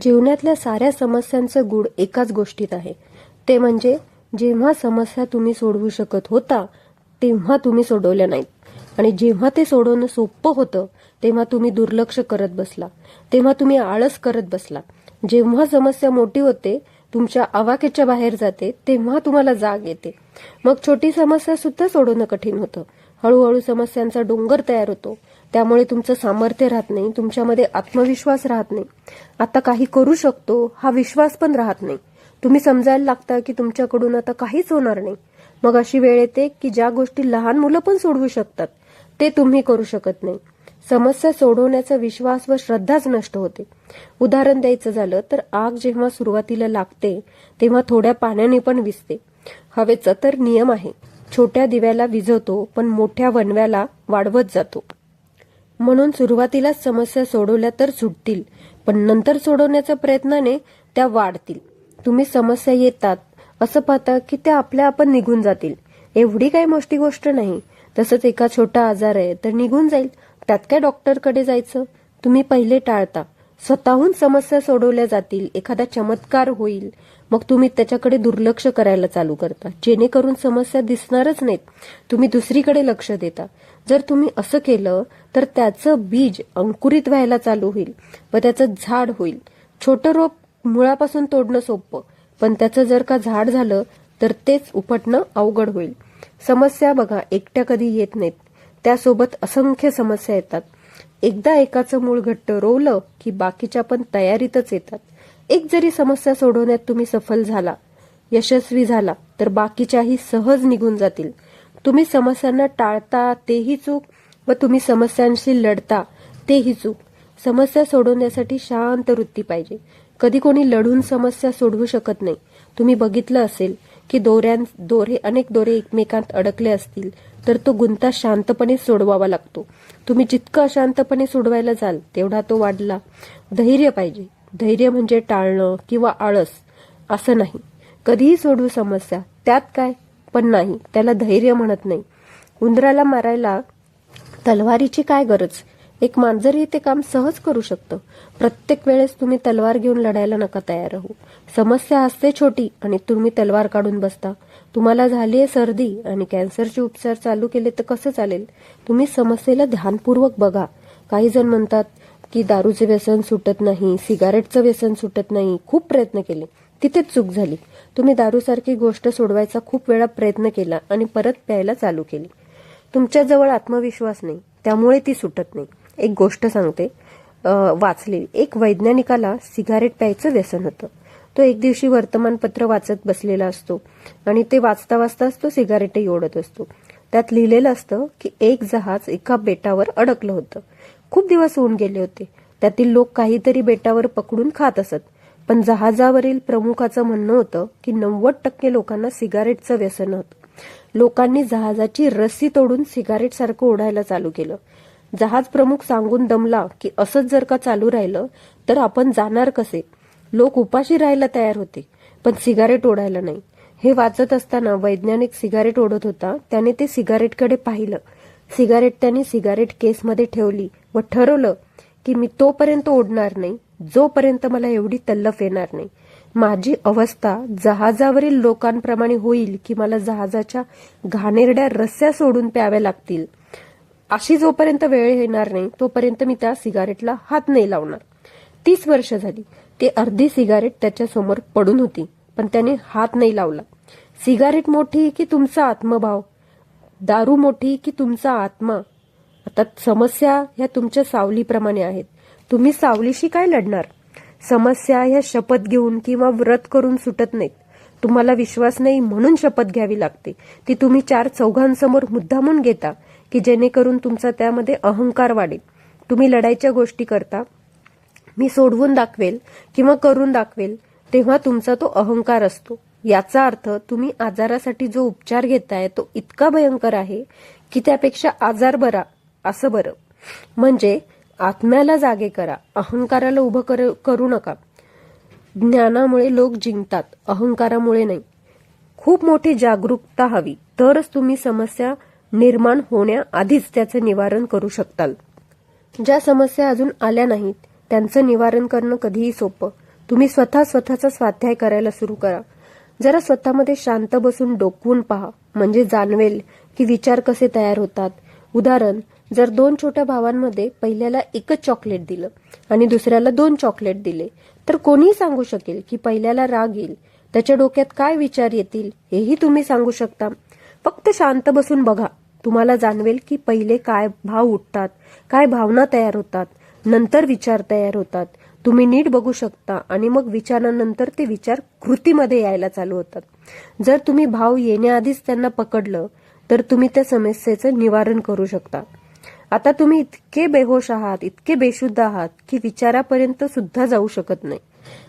जीवनातल्या साऱ्या समस्यांचं गूढ एकाच गोष्टीत आहे. ते म्हणजे जेव्हा समस्या तुम्ही सोडवू शकत होता तेव्हा तुम्ही सोडवल्या नाहीत. आणि जेव्हा ते सोडवणं सोपं होतं तेव्हा तुम्ही दुर्लक्ष करत बसला. तेव्हा तुम्ही आळस करत बसला. जेव्हा समस्या मोठी होते तुमच्या आवाक्याच्या बाहेर जाते तेव्हा तुम्हाला जाग येते. मग छोटी समस्या सुद्धा सोडवणं कठीण होतं. हळूहळू समस्यांचा डोंगर तयार होतो. त्यामुळे तुमचं सामर्थ्य राहत नाही तुमच्यामध्ये आत्मविश्वास राहत नाही. आता काही करू शकतो हा विश्वास पण राहत नाही. तुम्ही समजायला लागता की तुमच्याकडून आता काहीच होणार नाही. मग अशी वेळ येते की ज्या गोष्टी लहान मुलं पण सोडवू शकतात ते तुम्ही करू शकत नाही. समस्या सोडवण्याचा विश्वास व श्रद्धाच नष्ट होते. उदाहरण द्यायचं झालं तर आग जेव्हा सुरुवातीला लागते तेव्हा थोड्या पाण्याने पण विजते हवेचा तर नियम आहे. छोट्या दिव्याला विझवतो पण मोठ्या वनव्याला वाढवत जातो. म्हणून सुरुवातीलाच समस्या सोडवल्या तर सुटतील पण नंतर सोडवण्याच्या प्रयत्नाने त्या वाढतील. तुम्ही समस्या येतात असं पाहता की त्या आपल्या आपण निघून जातील. एवढी काही मोठी गोष्ट नाही. तसंच एका छोटा आजार आहे तर निघून जाईल. त्यात काय डॉक्टरकडे जायचं? तुम्ही पहिले टाळता. स्वतःहून समस्या सोडवल्या जातील एखादा चमत्कार होईल मग तुम्ही त्याच्याकडे दुर्लक्ष करायला चालू करता. जेणेकरून समस्या दिसणारच नाहीत. तुम्ही दुसरीकडे लक्ष देता. जर तुम्ही असं केलं तर त्याचं बीज अंकुरित व्हायला चालू होईल व त्याचं झाड होईल. छोटं रोप मुळापासून तोडणं सोपं पण त्याचं जर का झाड झालं तर तेच उपटणं अवघड होईल. समस्या बघा एकट्या कधी येत नाहीत. त्यासोबत असंख्य समस्या येतात. एकदा एकाचं मूळ घट्ट रोवलं की बाकीच्या पण तयारीतच येतात. एक जरी समस्या सोडवण्यात तुम्ही सफल झाला यशस्वी झाला तर बाकीच्याही सहज निघून जातील. तुम्ही समस्यांना टाळता तेही चूक व तुम्ही समस्यांशी लढता तेही चूक. समस्या सोडवण्यासाठी शांत वृत्ती पाहिजे. कधी कोणी लढून समस्या सोडवू शकत नाही. तुम्ही बघितलं असेल की दोऱ्यां दोरे अनेक दोरे एकमेकांत अडकले असतील. तर तो गुंता शांतपणे सोडवावा लागतो. तुम्ही जितकं अशांतपणे सोडवायला जाल तेवढा तो वाढला. धैर्य पाहिजे. धैर्य म्हणजे टाळणं किंवा आळस असं नाही. कधीही सोडवू समस्या त्यात काय? पण नाही. त्याला धैर्य म्हणत नाही. उंदराला मारायला तलवारीची काय गरज? एक मांजरही ते काम सहज करू शकतं. प्रत्येक वेळेस तुम्ही तलवार घेऊन लढायला नका तयार राहू. समस्या असते छोटी आणि तुम्ही तलवार काढून बसता. तुम्हाला झाली आहे सर्दी आणि कॅन्सरचे उपचार चालू केले तर कसं चालेल? तुम्ही समस्येला ध्यानपूर्वक बघा. काही जण म्हणतात की दारूचे व्यसन सुटत नाही सिगारेटचं व्यसन सुटत नाही. खूप प्रयत्न केले. तिथेच चूक झाली. तुम्ही दारूसारखी गोष्ट सोडवायचा खूप वेळा प्रयत्न केला आणि परत प्यायला चालू केली. तुमच्याजवळ आत्मविश्वास नाही. त्यामुळे ती सुटत नाही. एक गोष्ट सांगते. वाचलेली. एक वैज्ञानिकाला सिगारेट प्यायचं व्यसन होतं. तो एक दिवशी वर्तमानपत्र वाचत बसलेला असतो आणि ते वाचता वाचताच तो सिगारेटही ओढत असतो. त्यात लिहिलेलं असतं की एक जहाज एका बेटावर अडकलं होतं. खूप दिवस होऊन गेले होते. त्यातील लोक काहीतरी बेटावर पकडून खात असत. पण जहाजावरील प्रमुखाचं म्हणणं होतं की नव्वद टक्के लोकांना सिगारेटचं व्यसन होतं. लोकांनी जहाजाची रस्सी तोडून सिगारेट सारखं ओढायला चालू केलं. जहाज प्रमुख सांगून दमला की असंच जर का चालू राहिलं तर आपण जाणार कसे? लोक उपाशी राहायला तयार होते पण सिगारेट ओढायला नाही. हे वाचत असताना वैज्ञानिक सिगारेट ओढत होता त्याने ते सिगारेटकडे पाहिलं. सिगारेट त्याने सिगारेट केसमध्ये ठेवली व ठरवलं की मी तोपर्यंत ओढणार नाही जोपर्यंत मला एवढी तल्लफ येणार नाही. माझी अवस्था जहाजावरील लोकांप्रमाणे होईल की मला जहाजाच्या घाणेरड्या रस्स्या सोडून प्याव्या लागतील. अशी जोपर्यंत वेळ येणार नाही तोपर्यंत मी त्या सिगारेटला हात नाही लावणार. तीस वर्ष झाली. ते अर्धी सिगारेट त्याच्यासमोर पडून होती पण त्याने हात नाही लावला. सिगारेट मोठी की तुमचा आत्मभाव? दारू मोठी की तुमचा आत्मा? आता समस्या ह्या तुमच्या सावलीप्रमाणे आहेत. तुम्ही सावलीशी काय लढणार? समस्या ह्या शपथ घेऊन किंवा व्रत करून सुटत नाहीत. तुम्हाला विश्वास नाही म्हणून शपथ घ्यावी लागते. ती तुम्ही चार चौघांसमोर मुद्दामून घेता की जेणेकरून तुमचा त्यामध्ये अहंकार वाढेल. तुम्ही लढायच्या गोष्टी करता मी सोडवून दाखवेल किंवा करून दाखवेल तेव्हा तुमचा तो अहंकार असतो. याचा अर्थ तुम्ही आजारासाठी जो उपचार घेताय तो इतका भयंकर आहे की त्यापेक्षा आजार बरा असं बरं. म्हणजे आत्म्याला जागे करा अहंकाराला उभं कर- करू नका. ज्ञानामुळे लोक जिंकतात अहंकारामुळे नाही. खूप मोठी जागरूकता हवी तरच तुम्ही समस्या निर्माण होण्याआधीच त्याचं निवारण करू शकताल. ज्या समस्या अजून आल्या नाहीत त्यांचं निवारण करणं कधीही सोपं. तुम्ही स्वतः स्वतःचा स्वाध्याय करायला सुरू करा. जरा स्वतःमध्ये शांत बसून डोकवून पहा. म्हणजे जाणवेल की विचार कसे तयार होतात. उदाहरण जर दोन छोट्या भावांमध्ये पहिल्याला एकच चॉकलेट दिलं आणि दुसऱ्याला दोन चॉकलेट दिले तर कोणीही सांगू शकेल की पहिल्याला राग येईल. त्याच्या डोक्यात काय विचार येतील हेही तुम्ही सांगू शकता. फक्त शांत बसून बघा. तुम्हाला जाणवेल की पहिले काय भाव उठतात काय भावना तयार होतात. नंतर विचार तयार होतात. तुम्ही नीट बघू शकता आणि मग विचारानंतर ते विचार कृतीमध्ये यायला चालू होतात. जर तुम्ही भाव येण्याआधीच त्यांना पकडलं तर तुम्ही त्या समस्येचं निवारण करू शकता. आता तुम्ही इतके बेहोश आहात इतके बेशुद्ध आहात की विचारापर्यंत सुद्धा जाऊ शकत नाही.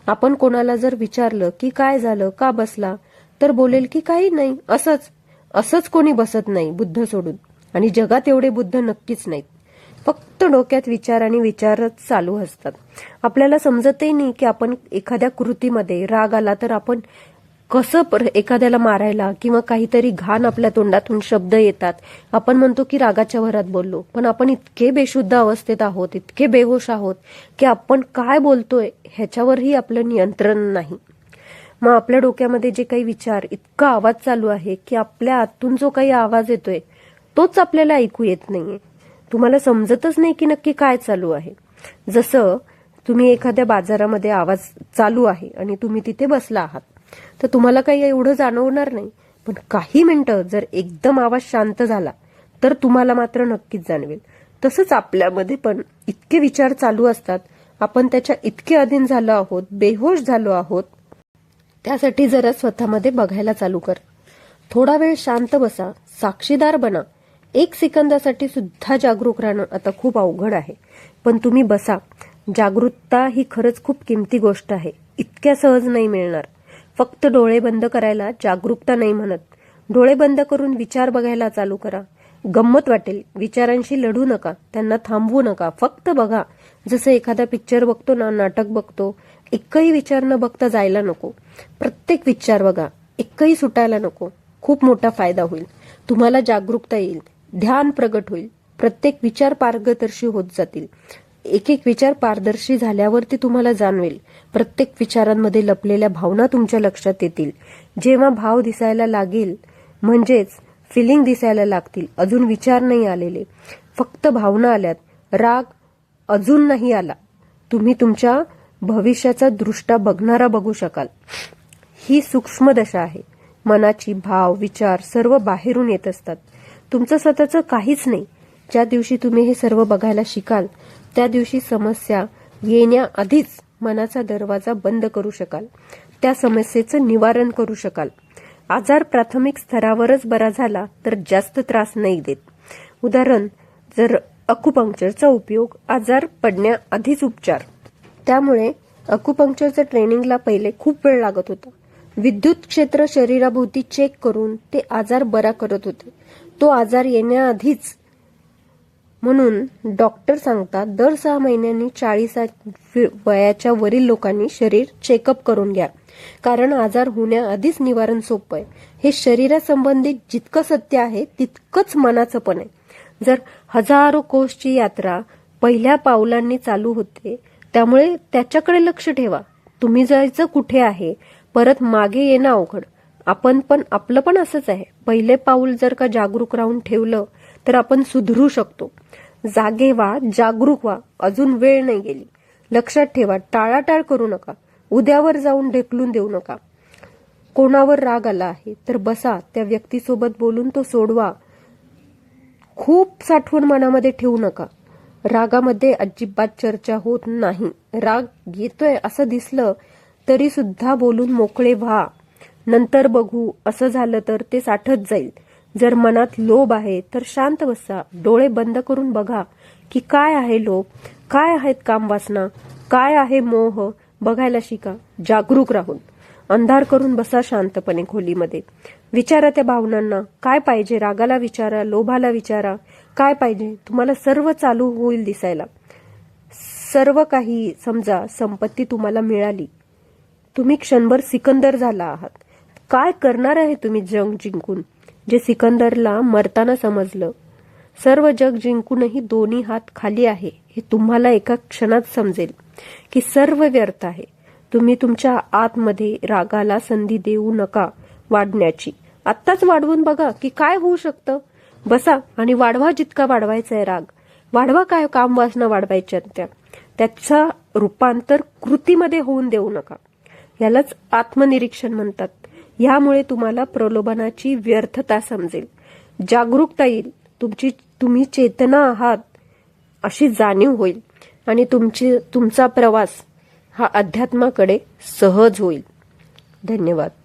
आपण कोणाला जर विचारलं की काय झालं? का बसला? तर बोलेल की काही नाही असंच असंच कोणी बसत नाही बुद्ध सोडून. आणि जगात एवढे बुद्ध नक्कीच नाहीत. फक्त डोक्यात विचार आणि विचारच चालू असतात. आपल्याला समजतही नाही की आपण एखाद्या कृतीमध्ये राग आला तर आपण कसं एखाद्याला मारायला किंवा काहीतरी घाण आपल्या तोंडातून शब्द येतात. आपण म्हणतो की रागाच्या भरात बोललो. पण आपण इतके बेशुद्ध अवस्थेत आहोत इतके बेहोश आहोत की आपण काय बोलतोय ह्याच्यावरही आपलं नियंत्रण नाही. मग आपल्या डोक्यामध्ये जे काही विचार इतका आवाज चालू आहे की आपल्या आतून जो काही आवाज येतोय तोच आपल्याला ऐकू येत नाहीये. तुम्हाला समजतच नाही की नक्की काय चालू आहे. जसं तुम्ही एखाद्या बाजारामध्ये आवाज चालू आहे आणि तुम्ही तिथे बसला आहात तर तुम्हाला काही एवढं जाणवणार नाही. पण काही मिनिटं जर एकदम आवाज शांत झाला तर तुम्हाला मात्र नक्कीच जाणवेल. तसंच आपल्यामध्ये पण इतके विचार चालू असतात. आपण त्याच्या इतके अधीन झालो आहोत बेहोश झालो आहोत. त्यासाठी जरा स्वतःमध्ये बघायला चालू कर. थोडा वेळ शांत बसा साक्षीदार बना. एक सेकंदासाठी सुद्धा जागरूक राहणं आता खूप अवघड आहे. पण तुम्ही बसा. जागरूकता ही खरंच खूप किमती गोष्ट आहे. इतक्या सहज नाही मिळणार. फक्त डोळे बंद करायला जागरूकता नाही म्हणत. डोळे बंद करून विचार बघायला चालू करा. गंमत वाटेल. विचारांशी लढू नका. त्यांना थांबवू नका. फक्त बघा. जसं एखादा पिक्चर बघतो ना नाटक बघतो एकही विचार न बघता जायला नको. प्रत्येक विचार बघा. एकही सुटायला नको. खूप मोठा फायदा होईल. तुम्हाला जागरूकता येईल. ध्यान प्रगट होईल. प्रत्येक विचार पारदर्शी होत जातील. एक एक विचार पारदर्शी झाल्यावर ते तुम्हाला जाणवेल. प्रत्येक विचारांमध्ये लपलेल्या भावना तुमच्या लक्षात येतील. जेव्हा भाव दिसायला लागेल म्हणजेच फिलिंग दिसायला लागतील अजून विचार नाही आलेले. फक्त भावना आल्यात. राग अजून नाही आला. तुम्ही तुमच्या भविष्याचा दृष्टा बघणारा बघू शकाल. ही सूक्ष्म दशा आहे. मनाची भाव विचार सर्व बाहेरून येत असतात. तुमचं स्वतःचं काहीच नाही. ज्या दिवशी तुम्ही हे सर्व बघायला शिकाल त्या दिवशी समस्या येण्याआधीच मनाचा दरवाजा बंद करू शकाल. त्या समस्येचं निवारण करू शकाल. आजार प्राथमिक स्तरावरच बरा झाला तर जास्त त्रास नाही देत. उदाहरण जर अकुपंक्चरचा उपयोग आजार पडण्याआधीच उपचार. त्यामुळे अकुपंक्चरच्या ट्रेनिंगला पहिले खूप वेळ लागत होता. विद्युत क्षेत्र शरीराभोवती चेक करून ते आजार बरा करत होते. तो आजार येण्याआधीच. म्हणून डॉक्टर सांगतात दर सहा महिन्यांनी चाळीस वयाच्या वरील लोकांनी शरीर चेकअप करून घ्या. कारण आजार होण्याआधीच निवारण सोपं आहे. हे शरीरासंबंधित जितकं सत्य आहे तितकंच मनाचं पण आहे. जर हजारो कोषची यात्रा पहिल्या पावलांनी चालू होते त्यामुळे त्याच्याकडे लक्ष ठेवा. तुम्ही जायचं कुठे आहे परत मागे येणं अवघड. आपण पण आपलं पण असंच आहे. पहिले पाऊल जर का जागरूक राहून ठेवलं तर आपण सुधरू शकतो. जागे व्हा जागरूक व्हा. अजून वेळ नाही गेली. लक्षात ठेवा टाळाटाळ करू नका. उद्यावर जाऊन ढेकलून देऊ नका. कोणावर राग आला आहे तर बसा. त्या व्यक्तीसोबत बोलून तो सोडवा. खूप साठवण मनामध्ये ठेवू नका. रागामध्ये अजिबात चर्चा होत नाही. राग येतोय असं दिसलं तरी सुद्धा बोलून मोकळे व्हा. नंतर बघू असं झालं तर ते साठत जाईल. जर मनात लोभ आहे तर शांत बसा. डोळे बंद करून बघा की काय आहे लोभ काय आहेत कामवासना काय आहे मोह. बघायला शिका जागरूक राहून. अंधार करून बसा शांतपणे खोलीमध्ये. विचारा त्या भावनांना. काय पाहिजे? रागाला विचारा लोभाला विचारा. काय पाहिजे? तुम्हाला सर्व चालू होईल दिसायला. सर्व काही समजा संपत्ती तुम्हाला मिळाली. तुम्ही क्षणभर सिकंदर झाला आहात. काय करणार आहे तुम्ही जंग जिंकून? जे सिकंदरला मरताना समजलं. सर्व जग जिंकूनही दोन्ही हात खाली आहे हे तुम्हाला एका क्षणात समजेल की सर्व व्यर्थ आहे. तुम्ही तुमच्या आतमध्ये रागाला संधी देऊ नका वाढण्याची. आत्ताच वाढवून बघा की काय होऊ शकतं. बसा आणि वाढवा जितका वाढवायचा आहे राग. वाढवा काय काम वासना वाढवायच्या त्या. त्याचा रूपांतर कृतीमध्ये होऊन देऊ नका. यालाच आत्मनिरीक्षण म्हणतात. यामुळे तुम्हाला प्रलोभनाची व्यर्थता समजेल. जागरूकता येईल. तुमची तुम्ही चेतना आहात अशी जाणीव होईल. आणि तुमची तुमचा प्रवास हा अध्यात्माकडे सहज होईल. धन्यवाद.